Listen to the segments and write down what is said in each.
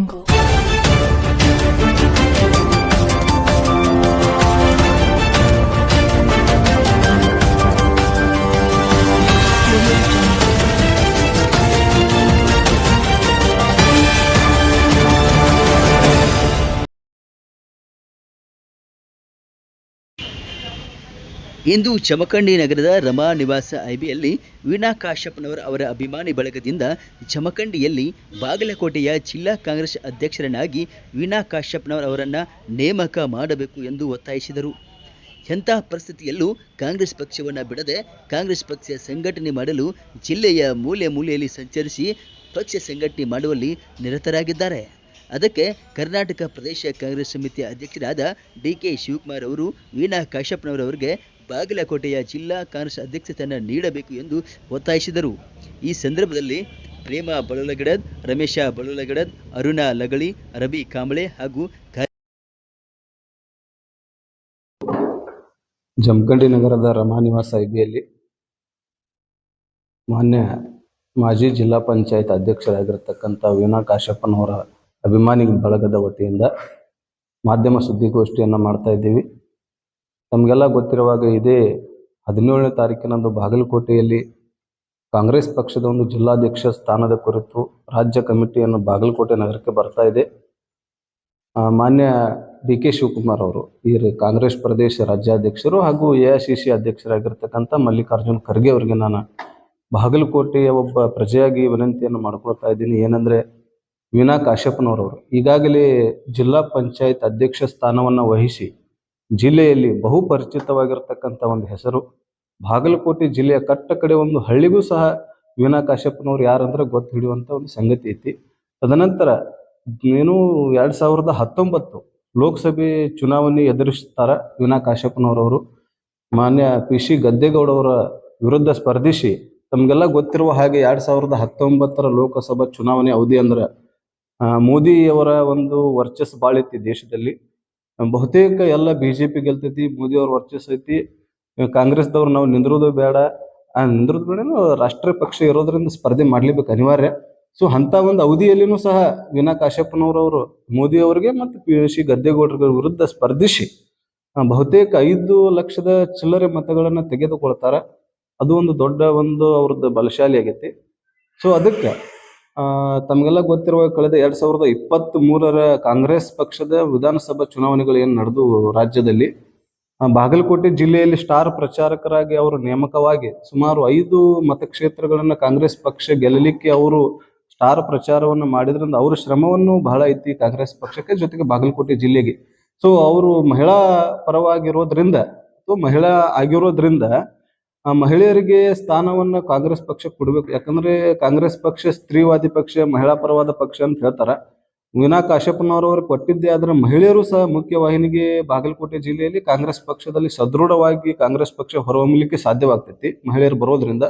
jungle ಇಂದು ಜಮಖಂಡಿ ನಗರದ ರಮಾ ನಿವಾಸ ಐಬಿಯಲ್ಲಿ ವೀಣಾ ಕಾಶ್ಯಪ್ನವರ ಅವರ ಅಭಿಮಾನಿ ಬಳಗದಿಂದ ಜಮಖಂಡಿಯಲ್ಲಿ ಬಾಗಲಕೋಟೆಯ ಜಿಲ್ಲಾ ಕಾಂಗ್ರೆಸ್ ಅಧ್ಯಕ್ಷರನ್ನಾಗಿ ವೀಣಾ ಕಾಶ್ಯಪ್ನವರ ಅವರನ್ನು ನೇಮಕ ಮಾಡಬೇಕು ಎಂದು ಒತ್ತಾಯಿಸಿದರು. ಎಂಥ ಪರಿಸ್ಥಿತಿಯಲ್ಲೂ ಕಾಂಗ್ರೆಸ್ ಪಕ್ಷವನ್ನು ಬಿಡದೆ ಕಾಂಗ್ರೆಸ್ ಪಕ್ಷ ಸಂಘಟನೆ ಮಾಡಲು ಜಿಲ್ಲೆಯ ಮೂಲೆ ಮೂಲೆಯಲ್ಲಿ ಸಂಚರಿಸಿ ಪಕ್ಷ ಸಂಘಟನೆ ಮಾಡುವಲ್ಲಿ ನಿರತರಾಗಿದ್ದಾರೆ. ಅದಕ್ಕೆ ಕರ್ನಾಟಕ ಪ್ರದೇಶ ಕಾಂಗ್ರೆಸ್ ಸಮಿತಿ ಅಧ್ಯಕ್ಷರಾದ ಡಿ ಕೆ ಶಿವಕುಮಾರ್ ಅವರು, ವೀಣಾ ಕಾಶ್ಯಪ್ಪನವರವರಿಗೆ ಬಾಗಲಕೋಟೆಯ ಜಿಲ್ಲಾ ಕಾಂಗ್ರೆಸ್ ಅಧ್ಯಕ್ಷತೆಯನ್ನು ನೀಡಬೇಕು ಎಂದು ಒತ್ತಾಯಿಸಿದರು. ಈ ಸಂದರ್ಭದಲ್ಲಿ ಪ್ರೇಮ ಬಳಲಗಡದ್ ರಮೇಶ ಬಳಲಗಡದ್ ಅರುಣಾ ಲಗಳಿ, ರವಿ ಕಾಂಬಳೆ ಹಾಗೂ ಜಮಖಂಡಿ ನಗರದ ರಮಾನಿವಾಸ ಐಬಿಯಲ್ಲಿ ಮಾನ್ಯ ಮಾಜಿ ಜಿಲ್ಲಾ ಪಂಚಾಯತ್ ಅಧ್ಯಕ್ಷರಾಗಿರ್ತಕ್ಕಂಥ ವೀಣಾ ಕಾಶ್ಯಪ್ಪನವರ ಅಭಿಮಾನಿ ಬಳಗದ ವತಿಯಿಂದ ಮಾಧ್ಯಮ ಸುದ್ದಿಗೋಷ್ಠಿಯನ್ನು ಮಾಡ್ತಾ ಇದ್ದೀವಿ. ತಮಗೆಲ್ಲ ಗೊತ್ತಿರುವಾಗ ಇದೇ ಹದಿನೇಳನೇ ತಾರೀಕಿನಂದು ಬಾಗಲಕೋಟೆಯಲ್ಲಿ ಕಾಂಗ್ರೆಸ್ ಪಕ್ಷದ ಒಂದು ಜಿಲ್ಲಾಧ್ಯಕ್ಷ ಸ್ಥಾನದ ಕುರಿತು ರಾಜ್ಯ ಕಮಿಟಿಯನ್ನು ಬಾಗಲಕೋಟೆ ನಗರಕ್ಕೆ ಬರ್ತಾ ಇದೆ. ಮಾನ್ಯ ಡಿ ಕೆ ಶಿವಕುಮಾರ್ ಅವರು, ಈ ಕಾಂಗ್ರೆಸ್ ಪ್ರದೇಶ ರಾಜ್ಯಾಧ್ಯಕ್ಷರು ಹಾಗೂ ಎ ಐ ಸಿ ಸಿ ಅಧ್ಯಕ್ಷರಾಗಿರ್ತಕ್ಕಂಥ ಮಲ್ಲಿಕಾರ್ಜುನ್ ಖರ್ಗೆ ಅವರಿಗೆ ನಾನು ಬಾಗಲಕೋಟೆಯ ಒಬ್ಬ ಪ್ರಜೆಯಾಗಿ ವಿನಂತಿಯನ್ನು ಮಾಡ್ಕೊಳ್ತಾ ಇದ್ದೀನಿ. ಏನಂದ್ರೆ ವೀಣಾ ಕಾಶ್ಯಪ್ಪನವರವರು ಈಗಾಗಲೇ ಜಿಲ್ಲಾ ಪಂಚಾಯತ್ ಅಧ್ಯಕ್ಷ ಸ್ಥಾನವನ್ನು ವಹಿಸಿ ಜಿಲ್ಲೆಯಲ್ಲಿ ಬಹು ಪರಿಚಿತವಾಗಿರ್ತಕ್ಕಂಥ ಒಂದು ಹೆಸರು. ಬಾಗಲಕೋಟೆ ಜಿಲ್ಲೆಯ ಕಟ್ಟ ಕಡೆ ಒಂದು ಹಳ್ಳಿಗೂ ಸಹ ವೀನಾ ಕಾಶ್ಯಪ್ಪನವ್ರು ಯಾರಂದ್ರೆ ಗೊತ್ತು ಹಿಡಿಯುವಂಥ ಒಂದು ಸಂಗತಿ ಐತಿ. ತದನಂತರ ಏನು ಎರಡು ಸಾವಿರದ ಹತ್ತೊಂಬತ್ತು ಲೋಕಸಭೆ ಚುನಾವಣೆ ಎದುರಿಸ್ತಾರ ವೀಣಾ ಕಾಶ್ಯಪ್ಪನವರವರು ಮಾನ್ಯ ಪಿ ಸಿ ಗದ್ದೆಗೌಡವರ ವಿರುದ್ಧ ಸ್ಪರ್ಧಿಸಿ ತಮಗೆಲ್ಲ ಗೊತ್ತಿರುವ ಹಾಗೆ ಎರಡ್ ಸಾವಿರದ ಹತ್ತೊಂಬತ್ತರ ಲೋಕಸಭಾ ಚುನಾವಣೆ ಅವಧಿ ಅಂದ್ರೆ ಮೋದಿಯವರ ಒಂದು ವರ್ಚಸ್ಸು ಭಾಳ ಐತಿ ದೇಶದಲ್ಲಿ. ಬಹುತೇಕ ಎಲ್ಲ ಬಿ ಜೆ ಗೆಲ್ತೈತಿ ಮೋದಿ ಅವ್ರ ವರ್ಚಸ್ಸು ಐತಿ. ಕಾಂಗ್ರೆಸ್ದವ್ರು ನಾವು ನಿಂದ್ರೋದು ಬೇಡ. ಆ, ನಿಂದ್ರೋದು ಬೇಡ ರಾಷ್ಟ್ರೀಯ ಪಕ್ಷ ಇರೋದ್ರಿಂದ ಸ್ಪರ್ಧೆ ಮಾಡ್ಲೇಬೇಕು ಅನಿವಾರ್ಯ. ಸೊ ಅಂತ ಒಂದು ಅವಧಿಯಲ್ಲಿನೂ ಸಹ ವಿನಾ ಕಾಶ್ಯಪ್ಪನವರವರು ಮೋದಿ ಅವರಿಗೆ ಮತ್ತು ಪಿ ಸಿ ಗದ್ದೆಗೌಡರ ವಿರುದ್ಧ ಸ್ಪರ್ಧಿಸಿ ಬಹುತೇಕ ಐದು ಲಕ್ಷದ ಚಿಲ್ಲರೆ ಮತಗಳನ್ನ ತೆಗೆದುಕೊಳ್ತಾರೆ. ಅದು ಒಂದು ದೊಡ್ಡ ಒಂದು ಅವ್ರದ್ದು ಬಲಶಾಲಿ ಆಗೈತಿ ಸೊ ಅದಕ್ಕೆ ತಮಗೆಲ್ಲ ಗೊತ್ತಿರುವ ಕಳೆದ ಎರಡ್ ಸಾವಿರದ ಇಪ್ಪತ್ತ್ ಮೂರರ ಕಾಂಗ್ರೆಸ್ ಪಕ್ಷದ ವಿಧಾನಸಭಾ ಚುನಾವಣೆಗಳು ಏನು ನಡೆದು ರಾಜ್ಯದಲ್ಲಿ? ಬಾಗಲಕೋಟೆ ಜಿಲ್ಲೆಯಲ್ಲಿ ಸ್ಟಾರ್ ಪ್ರಚಾರಕರಾಗಿ ಅವರು ನೇಮಕವಾಗಿ ಸುಮಾರು ಐದು ಮತಕ್ಷೇತ್ರಗಳನ್ನ ಕಾಂಗ್ರೆಸ್ ಪಕ್ಷ ಗೆಲ್ಲಲಿಕ್ಕೆ ಅವರು ಸ್ಟಾರ್ ಪ್ರಚಾರವನ್ನು ಮಾಡಿದ್ರಿಂದ ಅವರ ಶ್ರಮವನ್ನು ಬಹಳ ಐತಿ ಕಾಂಗ್ರೆಸ್ ಪಕ್ಷಕ್ಕೆ, ಜೊತೆಗೆ ಬಾಗಲಕೋಟೆ ಜಿಲ್ಲೆಗೆ. ಸೊ ಅವರು ಮಹಿಳಾ ಪರವಾಗಿರೋದ್ರಿಂದ, ಅಥವಾ ಮಹಿಳಾ ಆಗಿರೋದ್ರಿಂದ ಆ ಮಹಿಳೆಯರಿಗೆ ಸ್ಥಾನವನ್ನ ಕಾಂಗ್ರೆಸ್ ಪಕ್ಷ ಕೊಡಬೇಕು. ಯಾಕಂದ್ರೆ ಕಾಂಗ್ರೆಸ್ ಪಕ್ಷ ಸ್ತ್ರೀವಾದಿ ಪಕ್ಷ, ಮಹಿಳಾ ಪರವಾದ ಪಕ್ಷ ಅಂತ ಹೇಳ್ತಾರ. ವೀಣಾ ಕಾಶ್ಯಪ್ಪನವರವರು ಕೊಟ್ಟಿದ್ದೆ ಆದ್ರೆ ಮಹಿಳೆಯರು ಸಹ ಮುಖ್ಯವಾಹಿನಿಗೆ ಬಾಗಲಕೋಟೆ ಜಿಲ್ಲೆಯಲ್ಲಿ ಕಾಂಗ್ರೆಸ್ ಪಕ್ಷದಲ್ಲಿ ಸದೃಢವಾಗಿ ಕಾಂಗ್ರೆಸ್ ಪಕ್ಷ ಹೊರಹೊಮ್ಮಲಿಕ್ಕೆ ಸಾಧ್ಯವಾಗ್ತೈತಿ ಮಹಿಳೆಯರು ಬರೋದ್ರಿಂದ.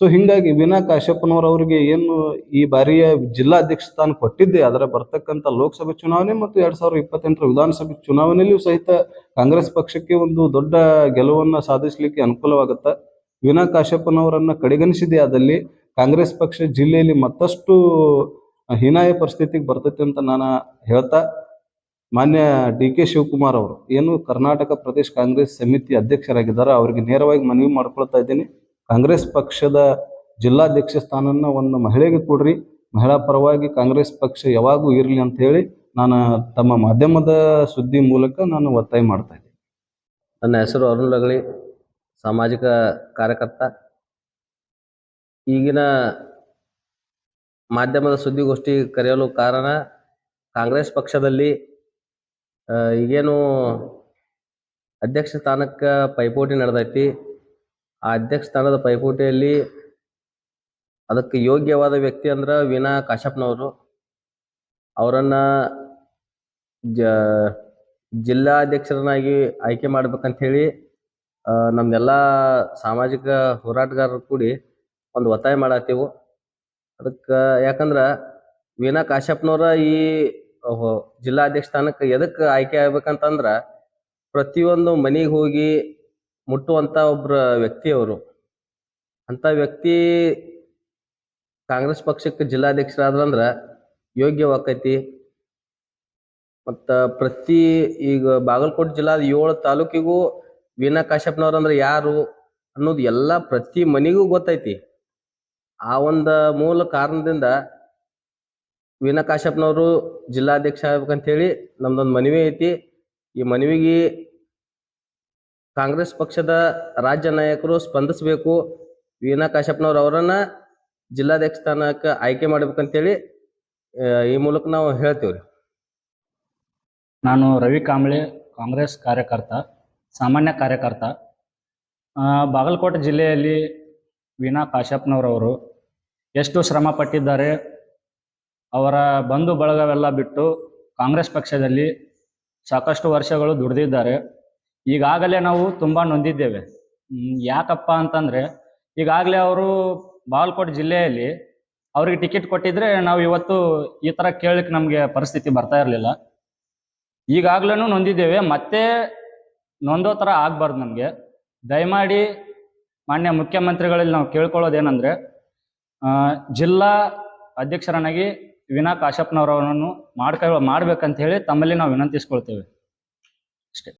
ಸೊ ಹಿಂಗಾಗಿ ವಿನಾ ವೀಣಾ ಕಾಶ್ಯಪ್ಪನವರವರಿಗೆ ಏನು ಈ ಬಾರಿಯ ಜಿಲ್ಲಾಧ್ಯಕ್ಷ ಸ್ಥಾನ ಕೊಟ್ಟಿದ್ದೆ. ಅದರ ಬರ್ತಕ್ಕಂಥ ಲೋಕಸಭೆ ಚುನಾವಣೆ ಮತ್ತು ಎರಡ್ ಸಾವಿರದ ಇಪ್ಪತ್ತೆಂಟರ ವಿಧಾನಸಭೆ ಚುನಾವಣೆಯಲ್ಲಿಯೂ ಸಹಿತ ಕಾಂಗ್ರೆಸ್ ಪಕ್ಷಕ್ಕೆ ಒಂದು ದೊಡ್ಡ ಗೆಲುವನ್ನ ಸಾಧಿಸಲಿಕ್ಕೆ ಅನುಕೂಲವಾಗುತ್ತೆ ವಿನಾ ಕಾಶ್ಯಪ್ಪನವರನ್ನ ಕಡೆಗಣಿಸಿದೆ. ಆದಲ್ಲಿ ಕಾಂಗ್ರೆಸ್ ಪಕ್ಷ ಜಿಲ್ಲೆಯಲ್ಲಿ ಮತ್ತಷ್ಟು ಹೀನಾಯ ಪರಿಸ್ಥಿತಿಗೆ ಬರ್ತೈತೆ ಅಂತ ನಾನು ಹೇಳ್ತಾ, ಮಾನ್ಯ ಡಿ ಕೆ ಶಿವಕುಮಾರ್ ಅವರು, ಏನು ಕರ್ನಾಟಕ ಪ್ರದೇಶ ಕಾಂಗ್ರೆಸ್ ಸಮಿತಿ ಅಧ್ಯಕ್ಷರಾಗಿದ್ದಾರೆ, ಅವರಿಗೆ ನೇರವಾಗಿ ಮನವಿ ಮಾಡ್ಕೊಳ್ತಾ ಇದ್ದೀನಿ. ಕಾಂಗ್ರೆಸ್ ಪಕ್ಷದ ಜಿಲ್ಲಾಧ್ಯಕ್ಷ ಸ್ಥಾನನ ಒಂದು ಮಹಿಳೆಗೆ ಕೊಡ್ರಿ. ಮಹಿಳಾ ಪರವಾಗಿ ಕಾಂಗ್ರೆಸ್ ಪಕ್ಷ ಯಾವಾಗೂ ಇರಲಿ ಅಂತ ಹೇಳಿ ನಾನು ತಮ್ಮ ಮಾಧ್ಯಮದ ಸುದ್ದಿ ಮೂಲಕ ನಾನು ಒತ್ತಾಯ ಮಾಡ್ತಾ ಇದ್ದೀನಿ. ನನ್ನ ಹೆಸರು ಅರುಣ್ ಲಗಳಿ, ಸಾಮಾಜಿಕ ಕಾರ್ಯಕರ್ತ. ಈಗಿನ ಮಾಧ್ಯಮದ ಸುದ್ದಿಗೋಷ್ಠಿ ಕರೆಯಲು ಕಾರಣ ಕಾಂಗ್ರೆಸ್ ಪಕ್ಷದಲ್ಲಿ ಈಗೇನು ಅಧ್ಯಕ್ಷ ಸ್ಥಾನಕ್ಕೆ ಪೈಪೋಟಿ ನಡೆದೈತಿ. ಆ ಅಧ್ಯಕ್ಷ ಸ್ಥಾನದ ಪೈಪೋಟಿಯಲ್ಲಿ ಅದಕ್ಕೆ ಯೋಗ್ಯವಾದ ವ್ಯಕ್ತಿ ಅಂದ್ರೆ ವೀಣಾ ಕಾಶ್ಯಪ್ನವರು. ಅವರನ್ನ ಜ ಜಿಲ್ಲಾಧ್ಯಕ್ಷರನ್ನಾಗಿ ಆಯ್ಕೆ ಮಾಡ್ಬೇಕಂತ ಹೇಳಿ ನಮ್ದೆಲ್ಲ ಸಾಮಾಜಿಕ ಹೋರಾಟಗಾರರು ಕೂಡಿ ಒಂದು ಒತ್ತಾಯ ಮಾಡತ್ತೇವು. ಅದಕ್ಕೆ ಯಾಕಂದ್ರೆ ವೀನಾ ಕಾಶ್ಯಪ್ನವರ ಈ ಜಿಲ್ಲಾ ಜಿಲ್ಲಾಧ್ಯಕ್ಷ ಸ್ಥಾನಕ್ಕೆ ಎದಕ್ಕೆ ಆಯ್ಕೆ ಆಗ್ಬೇಕಂತಂದ್ರ ಪ್ರತಿಯೊಂದು ಮನೆಗೆ ಹೋಗಿ ಮುಟ್ಟುವಂತ ಒಬ್ರ ವ್ಯಕ್ತಿ ಅವರು. ಅಂತ ವ್ಯಕ್ತಿ ಕಾಂಗ್ರೆಸ್ ಪಕ್ಷಕ್ಕೆ ಜಿಲ್ಲಾಧ್ಯಕ್ಷರಾದ್ರಂದ್ರ ಯೋಗ್ಯವಾಕೈತಿ ಮತ್ತ ಪ್ರತಿ ಈಗ ಬಾಗಲಕೋಟೆ ಜಿಲ್ಲಾದ ಏಳು ತಾಲೂಕಿಗೂ ವೀನಾ ಕಾಶ್ಯಪ್ನವ್ರ ಅಂದ್ರೆ ಯಾರು ಅನ್ನೋದು ಎಲ್ಲಾ ಪ್ರತಿ ಮನಿಗೂ ಗೊತ್ತೈತಿ. ಆ ಒಂದ ಮೂಲ ಕಾರಣದಿಂದ ವೀನಾ ಕಾಶ್ಯಪ್ನವರು ಜಿಲ್ಲಾಧ್ಯಕ್ಷ ಆಗ್ಬೇಕಂತ ಹೇಳಿ ನಮ್ದೊಂದು ಮನವಿ ಐತಿ. ಈ ಮನವಿಗೆ ಕಾಂಗ್ರೆಸ್ ಪಕ್ಷದ ರಾಜ್ಯ ನಾಯಕರು ಸ್ಪಂದಿಸಬೇಕು. ವೀಣಾ ಕಾಶ್ಯಪ್ನವ್ರು ಅವರನ್ನ ಜಿಲ್ಲಾಧ್ಯಕ್ಷ ಸ್ಥಾನಕ್ಕೆ ಆಯ್ಕೆ ಮಾಡ್ಬೇಕಂತೇಳಿ ಈ ಮೂಲಕ ನಾವು ಹೇಳ್ತೀವ್ರಿ. ನಾನು ರವಿ ಕಾಂಬ್ಳೆ, ಕಾಂಗ್ರೆಸ್ ಕಾರ್ಯಕರ್ತ, ಸಾಮಾನ್ಯ ಕಾರ್ಯಕರ್ತ. ಬಾಗಲಕೋಟೆ ಜಿಲ್ಲೆಯಲ್ಲಿ ವೀಣಾ ಕಾಶ್ಯಪ್ನವರವರು ಎಷ್ಟು ಶ್ರಮ ಪಟ್ಟಿದ್ದಾರೆ, ಅವರ ಬಂಧು ಬಳಗವೆಲ್ಲ ಬಿಟ್ಟು ಕಾಂಗ್ರೆಸ್ ಪಕ್ಷದಲ್ಲಿ ಸಾಕಷ್ಟು ವರ್ಷಗಳು ದುಡಿದಿದ್ದಾರೆ. ಈಗಾಗಲೇ ನಾವು ತುಂಬ ನೊಂದಿದ್ದೇವೆ. ಯಾಕಪ್ಪ ಅಂತಂದರೆ, ಈಗಾಗಲೇ ಅವರು ಬಾಗಲಕೋಟೆ ಜಿಲ್ಲೆಯಲ್ಲಿ ಅವ್ರಿಗೆ ಟಿಕೆಟ್ ಕೊಟ್ಟಿದ್ರೆ ನಾವು ಇವತ್ತು ಈ ಥರ ಕೇಳಲಿಕ್ಕೆ ನಮಗೆ ಪರಿಸ್ಥಿತಿ ಬರ್ತಾ ಇರಲಿಲ್ಲ. ಈಗಾಗ್ಲೇನು ನೊಂದಿದ್ದೇವೆ. ಮತ್ತೆ ನೊಂದೋ ಥರ ಆಗ್ಬಾರ್ದು ನಮಗೆ. ದಯಮಾಡಿ ಮಾನ್ಯ ಮುಖ್ಯಮಂತ್ರಿಗಳಲ್ಲಿ ನಾವು ಕೇಳ್ಕೊಳ್ಳೋದೇನೆಂದರೆ ಜಿಲ್ಲಾ ಅಧ್ಯಕ್ಷರನ್ನಾಗಿ ವಿನಾ ಕಾಶ್ಯಪ್ನವರನ್ನು ಮಾಡ್ಕ, ಮಾಡ್ಬೇಕಂತ ಹೇಳಿ ತಮ್ಮಲ್ಲಿ ನಾವು ವಿನಂತಿಸ್ಕೊಳ್ತೇವೆ.